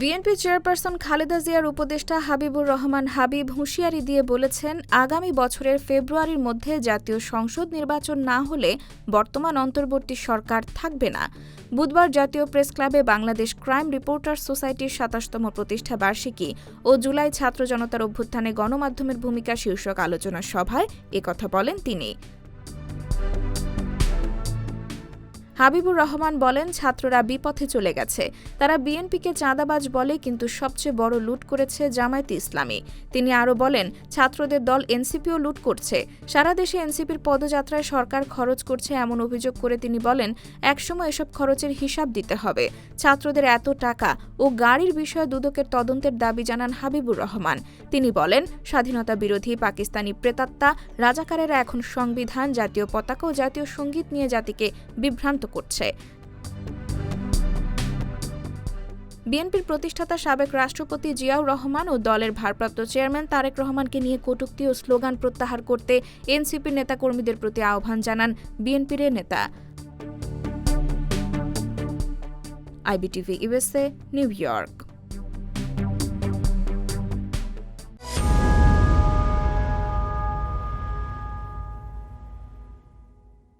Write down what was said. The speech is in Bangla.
বিএনপি চেয়ারপারসন খালেদা জিয়ার উপদেষ্টা হাবিবুর রহমান হাবিব হুঁশিয়ারি দিয়ে বলেছেন, আগামী বছরের ফেব্রুয়ারির মধ্যে জাতীয় সংসদ নির্বাচন না হলে বর্তমান অন্তর্বর্তী সরকার থাকবে না। বুধবার জাতীয় প্রেস ক্লাবে বাংলাদেশ ক্রাইম রিপোর্টার সোসাইটির সাতাশতম প্রতিষ্ঠা বার্ষিকী ও জুলাই ছাত্র জনতার অভ্যুত্থানে গণমাধ্যমের ভূমিকা শীর্ষক আলোচনা সভায় একথা বলেন তিনি। হাবিবুর রহমান বলেন, ছাত্ররা বিপথে চলে গেছে। তারা বিএনপিকে চাঁদাবাজ বলে কিন্তু সবচেয়ে বড় লুট করেছে জামায়াতে ইসলামী। তিনি আরও বলেন, ছাত্রদের দল এনসিপিও লুট করছে। সারা দেশে এনসিপির পদযাত্রায় সরকার খরচ করছে এমন অভিযোগ করে তিনি বলেন, একসময় এসব খরচের হিসাব দিতে হবে। ছাত্রদের এত টাকা ও গাড়ির বিষয়ে দুদকের তদন্তের দাবি জানান হাবিবুর রহমান। তিনি বলেন, স্বাধীনতা বিরোধী পাকিস্তানি প্রেতাত্মা রাজাকারেরা এখন সংবিধান, জাতীয় পতাকা ও জাতীয় সংগীত নিয়ে জাতিকে বিভ্রান্ত করছে। বিএনপির প্রতিষ্ঠাতা সাবেক রাষ্ট্রপতি জিয়াউর রহমান ও দলের ভারপ্রাপ্ত চেয়ারম্যান তারেক রহমানকে নিয়ে কটূক্তি ও স্লোগান প্রত্যাহার করতে এনসিপির নেতাকর্মীদের প্রতি আহ্বান জানান বিএনপির নেতা। IBTV USA New York.